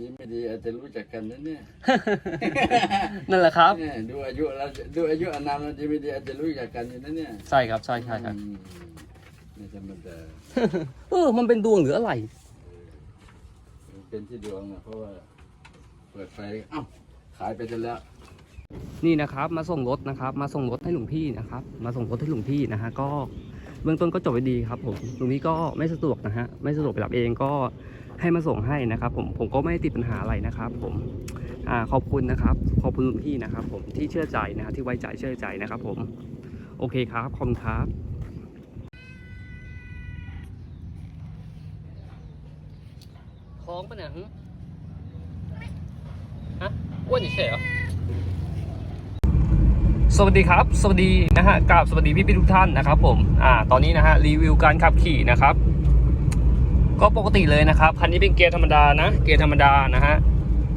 ดีไม่ดีอาจจะรู้จักกันนะเนี่ยนั่นแหละครับ เนี่ยดูอายุเราดูอายุอานามเราดีไม่ดีอาจจะรู้จักกันอยู่นะเนี่ยใช่ครับใช่ใช่ครับ อืมไม่ธรรมดาเออ มันเป็นดวงหรืออะไร มันเป็นที่ดวงนะเพราะว่าเปิดไฟเอ้าขายไปจนแล้ว นี่นะครับมาส่งรถนะครับมาส่งรถให้หลวงพี่นะครับมาส่งรถให้หลวงพี่นะฮะก็เบื้องต้นก็จบไปดีครับผมหลวงพี่ก็ไม่สะดวกนะฮะไม่สะดวกไปรับเองก็ ให้มาส่งให้นะครับ ผมผมก็ไม่ได้ติดปัญหาอะไรนะครับ ผมอ่าขอบคุณนะครับ ขอบคุณลวงพี่นะครับ ผมที่เชื่อใจนะฮะที่ไว้ใจเชื่อใจนะครับ ผม โอเคครับขอบคุณครับท้องปะเนี่ยฮะอ้วนเฉยเหรอสวัสดีครับ สวัสดีนะฮะกราบสวัสดีพี่พี่ๆทุกท่านนะครับ ผมอ่าตอนนี้นะฮะรีวิวการขับขี่นะครับ ก็ปกติเลยนะครับคันนี้เป็นเกียร์ธรรมดานะ เกียร์ธรรมดานะฮะ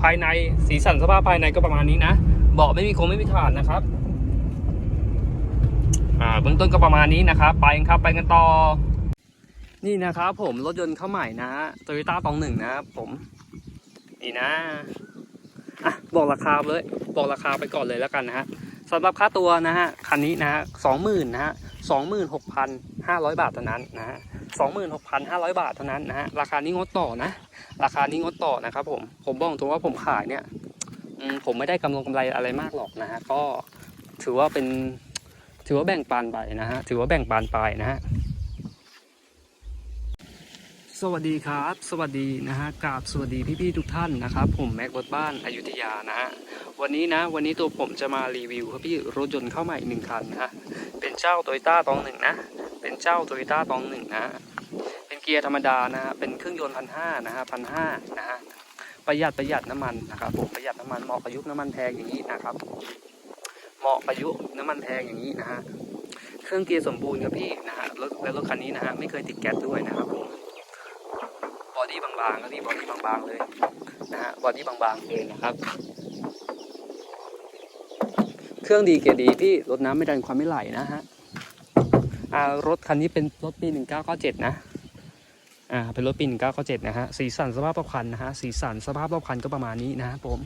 ภายในสีสันสภาพภายในก็ประมาณนี้นะเบาะไม่มีโครงไม่มีขาดนะครับอ่าเบื้องต้นก็ประมาณนี้นะครับไปครับไปกันต่อ นี่นะครับ ผมรถยนต์เข้าใหม่นะโตโยต้าตองหนึ่งนะครับผมนี่นะอะบอกราคาเลยบอกราคาไปก่อนเลยแล้วกันนะฮะสำหรับค่าตัวนะฮะคันนี้นะฮะสองหมื่นนะฮะสองหมื่นหกพันห้าร้อยบาทเท่านั้นนะฮะ สองหมื่นหกพันห้าร้อยบาทเท่านั้นนะฮะราคานี้งดต่อนะ ราคานี้งดต่อนะครับผมผมบอกตรงว่าผมขายเนี่ยผมไม่ได้กำลงกำไรอะไรมากหรอกนะฮะก็ถือว่าเป็นถือว่าแบ่งปันไปนะฮะถือว่าแบ่งปันไปนะฮะสวัสดีครับ สวัสดีนะฮะกราบสวัสดีพี่ๆทุกท่านนะครับ ผมแม็กรถบ้านอยุธยานะฮะวันนี้นะ วันนี้ตัวผมจะมารีวิวครับพี่รถยนต์เข้ามาอีกหนึ่งคันนะฮะเป็นเจ้าโตโยต้าตองหนึ่งนะ เป็นเจ้าโตโยต้าตองหนึ่งนะเป็นเกียร์ธรรมดานะฮะเป็นเครื่องยนต์พันห้านะฮะพันห้านะฮะประหยัดประหยัดน้ำมันนะครับผมประหยัดน้ำมันเหมาะประยุกต์น้ำมันแพงอย่างนี้นะครับเหมาะประยุกต์น้ำมันแพงอย่างนี้นะฮะเครื่องเกียร์สมบูรณ์ครับพี่นะฮะรถและรถคันนี้นะฮะไม่เคยติดแก๊สด้วยนะครับผมบอดี้บางๆครับพี่บอดี้บางๆเลยนะฮะบอดี้บางๆเลยนะครับ เครื่องดีเกียร์ดีพี่รถน้ำไม่ดันความไม่ไหลนะฮะ อ่ารถคันนี้เป็นรถปี 1997 นะอ่าเป็นรถปี 1997 นะฮะสีสันสภาพรอบคันนะฮะสีสันสภาพรอบคันก็ประมาณนี้นะผม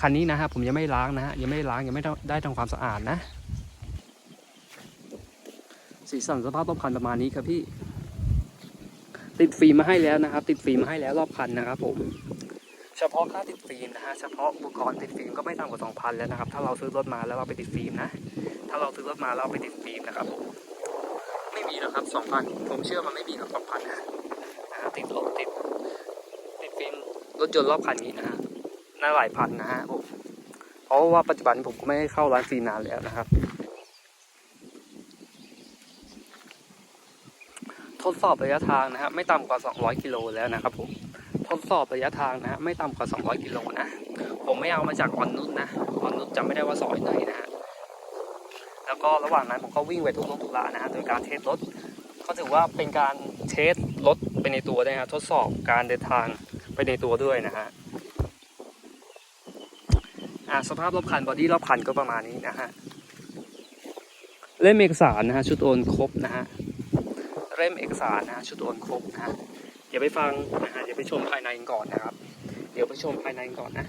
คันนี้นะฮะผมยังไม่ล้างนะฮะยังไม่ล้างยังไม่ได้ทำความสะอาดนะ สีสันสภาพรอบคันประมาณนี้ครับพี่ ติดฟิล์มมาให้แล้วนะครับ ติดฟิล์มมาให้แล้วรอบคันนะครับผมเฉพาะค่าติดฟิล์มนะฮะเฉพาะอุปกรณ์ติดฟิล์มก็ไม่ต่ำกว่า2,000แล้วนะครับ ถ้าเราซื้อรถมาแล้วเราไปติดฟิล์มนะ ถ้าเราซื้อรถมาแล้วเราไปติดฟิล์มนะครับผม มีหรอกครับ2,000ผมเชื่อมันไม่มีหรอก2,000นนะฮะติดรถติดติดฟิล์มรถยนต์รอบคันนี้นะฮะน่าหลายพันนะฮะผมเพราะว่าปัจจุบันผมก็ไม่เข้าร้านฟิล์มนานแล้วนะครับ ทดสอบระยะทางนะฮะไม่ต่ำกว่า 200 กิโลแล้วนะครับผมทดสอบระยะทางนะฮะไม่ต่ำกว่า 200 กิโลนะ ผมไม่เอามาจากออนนุชนะออนนุชจำไม่ได้ว่าซอยไหนนะฮะ แล้วก็ระหว่างนั้นผมก็วิ่งไปทุกรถทุกลานะฮะโดยการเทสรถก็ถือว่าเป็นการเทสรถไปในตัวด้วยนะฮะทดสอบการเดินทางไปในตัวด้วยนะฮะอ่าสภาพรอบคันบอดี้รอบคันก็ประมาณนี้นะฮะเล่มเอกสารนะฮะชุดโอนครบนะฮะเล่มเอกสารนะฮะชุดโอนครบนะฮะเดี๋ยวไปฟังนะฮะเดี๋ยวไปชมภายในก่อนนะครับ เดี๋ยวไปชมภายในก่อนนะ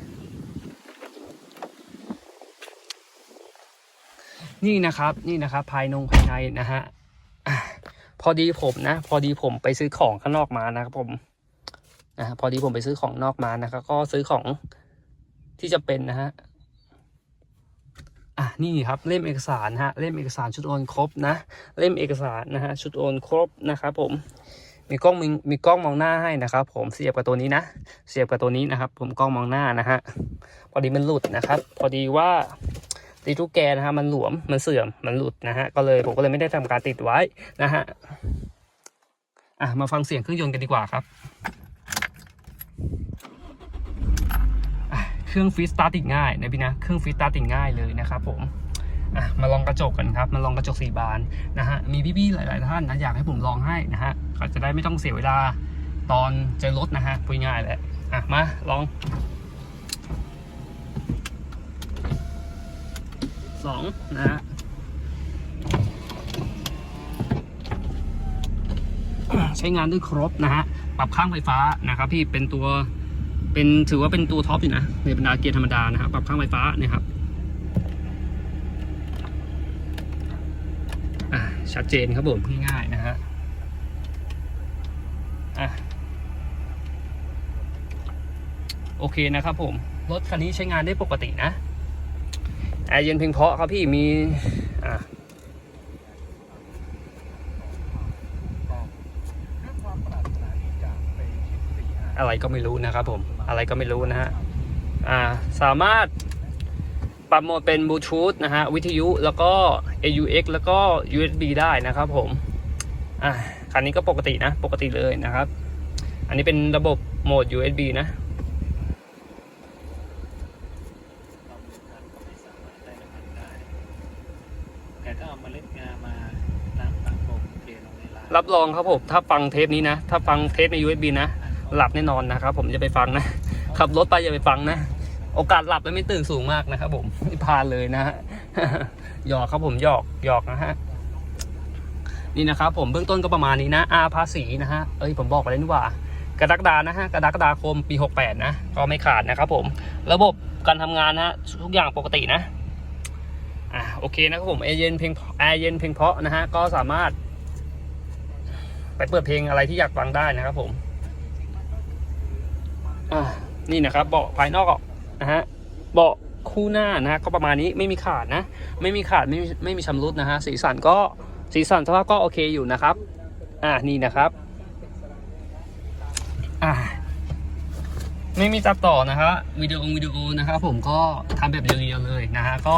นี่นะครับนี่นะครับ ภายนงภายในนะฮะพอดีผมนะ พอดีผมไปซื้อของข้างนอกมานะครับผมนะพอดีผมไปซื้อของนอกมานะครับ ก็ซื้อของที่จะเป็นนะฮะอะนี่ครับเล่มเอกสารนะฮะเล่มเอกสารชุดโอนครบนะ เล่มเอกสารนะฮะชุดโอนครบนะครับผมมีกล้องมีมีกล้องมองหน้าให้นะครับ ผมเสียบกับตัวนี้นะ เสียบกับตัวนี้นะครับ ผมกล้องมองหน้านะฮะพอดีมันหลุดนะครับ พอดีว่า ตีทุกแกนะฮะมันหลวมมันเสื่อมมันหลุดนะฮะก็เลยผมก็เลยไม่ได้ทำการติดไว้นะฮะอะมาฟังเสียงเครื่องยนต์กันดีกว่าครับเครื่องฟีสตาร์ติดง่ายนะพี่นะเครื่องฟีสตาร์ติดง่ายเลยนะครับผมอะมาลองกระจกกันครับมาลองกระจกสี่บานนะฮะมีพี่ๆหลาย ๆ ท่านนะอยากให้ผมลองให้นะฮะเขาจะได้ไม่ต้องเสียเวลาตอนเจอรถนะฮะพูดง่ายแหละอะมาลอง สองนะฮะใช้งานได้ครบนะฮะ ปรับข้างไฟฟ้านะครับพี่เป็นตัวเป็นถือว่าเป็นตัวท็อปอยู่นะ ในบรรดาเกียร์ธรรมดานะครับปรับข้างไฟฟ้านะครับชัดเจนครับผมง่ายๆนะฮะโอเคนะครับผม รถคันนี้ใช้งานได้ปกตินะ แอร์เย็นเพียงเพาะครับพี่มีอะไปชิดสี่ห้าอะไรก็ไม่รู้นะครับผมอะไรก็ไม่รู้นะฮะอ่าสามารถปรับโหมดเป็นบลูทูธนะฮะวิทยุแล้วก็ AUX แล้วก็ USB ได้นะครับผมอ่าคันนี้ก็ปกตินะ ปกติเลยนะครับ อันนี้เป็นระบบโหมด USB นะ แต่ถ้าเอาเมล็ดงามาน้ำตาลโป่งเทลงในลาย รับรองครับผมถ้าฟังเทปนี้นะ ถ้าฟังเทปใน USB นะ หลับแน่นอนนะครับผมจะไปฟังนะ ขับรถไปอย่าไปฟังนะ โอกาสหลับและไม่ตื่นสูงมากนะครับผมนี่พาเลยนะฮะหยอกครับผมหยอกหยอกนะฮะนี่นะครับผมเบื้องต้นก็ประมาณนี้นะอาภาษีนะฮะเอ้ยผมบอกไปแล้วนี่ว่ากระดักดานะฮะกระดักดาคมปี 68 นะ ก็ไม่ขาดนะครับผม ระบบการทำงานนะทุกอย่างปกตินะอ่าโอเคนะครับผมแอร์เย็นเพียงแอร์เย็นเพียงเพาะนะฮะก็สามารถ ไปเปิดเพลงอะไรที่อยากฟังได้นะครับผมอ่านี่นะครับเบาะภายนอกนะฮะเบาะคู่หน้านะฮะก็ประมาณนี้ไม่มีขาดนะ ไม่มีขาดไม่มีไม่มีชำรุดนะฮะสีสันก็สีสันสภาพก็โอเคอยู่นะครับ อ่านี่นะครับ อ่า ไม่มีตัดต่อนะฮะวิดีโอวิดีโอนะครับผมก็ทำแบบเรียวๆเลยนะฮะก็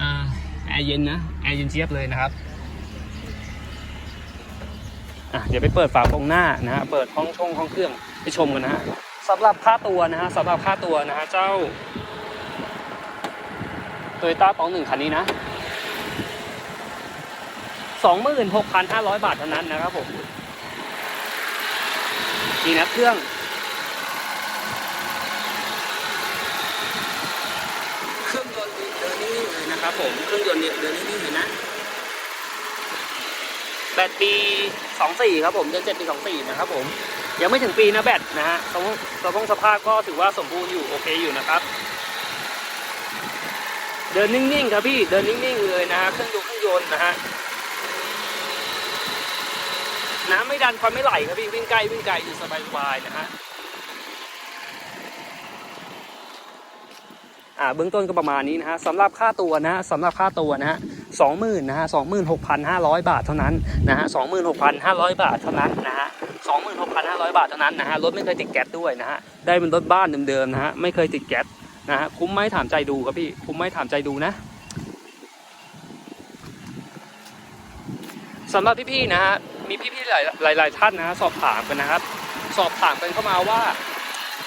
อ่าแอร์เย็นนะแอร์เย็นเจี๊ยบเลยนะครับ อะเดี๋ยวไปเปิดฝาโปรงหน้านะฮะเปิดห้องช่องห้องเครื่องไปชมกันนะฮะสำหรับค่าตัวนะฮะสำหรับค่าตัวนะฮะเจ้าโตโยต้าปองหนึ่งคันนี้นะสองหมื่นหกพันห้าร้อยบาทเท่านั้นนะครับผมนี่นะเครื่อง เครื่องยนต์เดินนิ่เลยนะครับผม เครื่องยนต์เนี่ยเดินนิ่เลยนะแบตปี 24 ครับผมเดือน7ปี24 นะครับผม ยังไม่ถึงปีนะแบตนะฮะสภาพสภาพก็ถือว่าสมบูรณ์อยู่โอเคอยู่นะครับ เดินนิ่งๆครับพี่ เดินนิ่งๆเลยนะฮะเครื่องยนต์เครื่องยนต์นะฮะ น้ำไม่ดันควันไม่ไหลครับพี่วิ่งใกล้วิ่งไกลอยู่สบายๆนะฮะอ่าเบื้องต้นก็ประมาณนี้นะฮะสำหรับค่าตัวนะฮะสำหรับค่าตัวนะฮะ สองหมื่นนะฮะสองหมื่นหกพันห้าร้อยบาทเท่านั้นนะฮะสองหมื่นหกพันห้าร้อยบาทเท่านั้นนะฮะสองหมื่นหกพันห้าร้อยบาทเท่านั้นนะฮะรถไม่เคยติดแก๊สด้วยนะฮะได้เป็นรถบ้านเดิมๆนะฮะไม่เคยติดแก๊สนะฮะคุ้มไหมถามใจดูครับพี่คุ้มไหมถามใจดูนะสำหรับพี่ๆนะฮะมีพี่ๆหลายหลายๆท่านนะฮะสอบถามกันนะครับ สอบถามกันเข้ามาว่า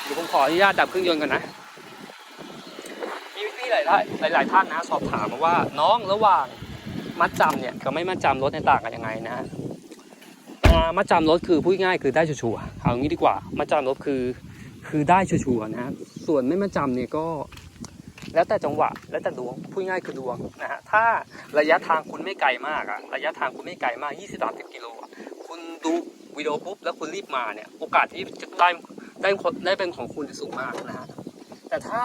เดี๋ยวผมขออนุญาตดับเครื่องยนต์กันนะ มีพี่ๆหลายหลายท่านนะ สอบถามมาว่าน้องระหว่างมัดจำเนี่ยกับไม่มัดจำรถเนี่ยต่างกันยังไงนะฮะอ่ามัดจำรถคือพูดง่ายคือได้ชัวร์เอางี้ดีกว่ามัดจำรถคือคือได้ชัวร์นะฮะส่วนไม่มัดจำเนี่ยก็แล้วแต่จังหวะแล้วแต่ดวงพูดง่ายคือดวงนะฮะถ้าระยะทางคุณไม่ไกลมากอะระยะทางคุณไม่ไกลมาก 20-30กิโลคุณดูวิดีโอปุ๊บแล้วคุณรีบมาเนี่ยโอกาสที่จะได้ได้ได้เป็นของคุณสูงมากนะฮะแต่ถ้า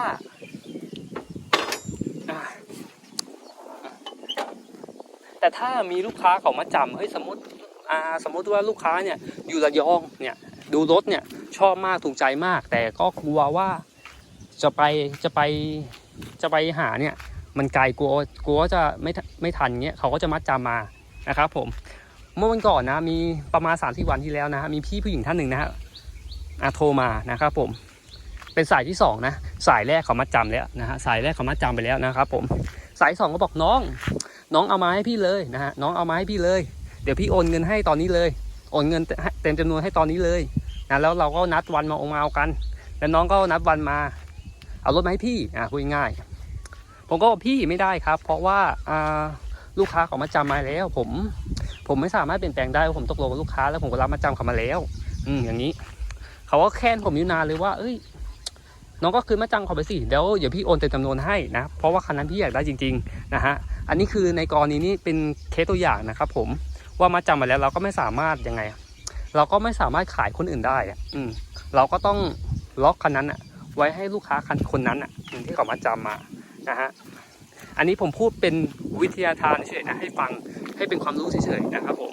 แต่ถ้ามีลูกค้าเขามาจำเฮ้ยสมมติอ่าสมมติว่าลูกค้าเนี่ยอยู่ระยองเนี่ยดูรถเนี่ยชอบมากถูกใจมาก แต่ก็กลัวว่าจะไปจะไปจะไปหาเนี่ยมันไกลกลัวกลัวจะไม่ไม่ทันเงี้ยเขาก็จะมัดจำมานะครับผมเมื่อวันก่อนนะมีประมาณ3ามสี่วันที่แล้วนะมีพี่ผู้หญิงท่านหนึ่งนะฮะโทรมานะครับผม เป็นสายที่สองนะสายแรกเขามาจำแล้วนะฮะสายแรกเขามาจำไปแล้วนะครับผมสายสองก็บอกน้อง น้องเอามาให้พี่เลยนะฮะน้องเอามาให้พี่เลย เดี๋ยวพี่โอนเงินให้ตอนนี้เลยโอนเงินเต็มจำนวนให้ตอนนี้เลยนะแล้วเราก็นัดวันมาองมาเอากัน แล้วน้องก็นัดวันมา เอารถมาให้พี่อะพูดง่าย ผมก็บอกพี่ไม่ได้ครับ เพราะว่าอ่าลูกค้าเขามาจำมาแล้ว ผม ผมไม่สามารถเปลี่ยนแปลงได้ผมตกลงกับลูกค้าแล้วผมก็รับมาจำเขามาแล้ว อืมอย่างนี้ เขาก็แค้นผมอยู่นานเลยว่า เอ้ย น้องก็คืนมาจังเขาไปสิเดี๋ยวเดี๋ยวพี่โอนเต็มจำนวนให้นะ เพราะว่าคันนั้นพี่อยากได้จริงๆนะฮะอันนี้คือในกรณีนี้เป็นเคสตัวอย่างนะครับผมว่ามาจำมาแล้วเราก็ไม่สามารถยังไง เราก็ไม่สามารถขายคนอื่นได้อืมเราก็ต้องล็อกคันนั้นอะไว้ให้ลูกค้าคันคนนั้นอะที่เขามาจำมานะฮะอันนี้ผมพูดเป็นวิทยาทานเฉยๆนะให้ฟังให้เป็นความรู้เฉยๆนะครับผม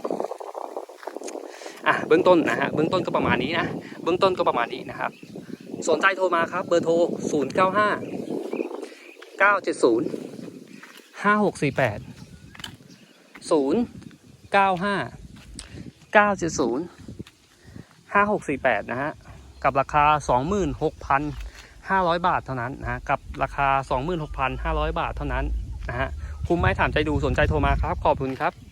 อะเบื้องต้นนะฮะเบื้องต้นก็ประมาณนี้นะเบื้องต้นก็ประมาณนี้นะครับ สนใจโทรมาครับ เบอร์โทร 0 9 5 9 7 0 5 6 4 8 0 9 5 9 7 0 5 6 4 8 นะฮะ กับราคา 26,500 บาทเท่านั้นนะ กับราคา 26,500 บาทเท่านั้นนะฮะ คุ้มไหมถามใจดูสนใจโทรมาครับ ขอบคุณครับ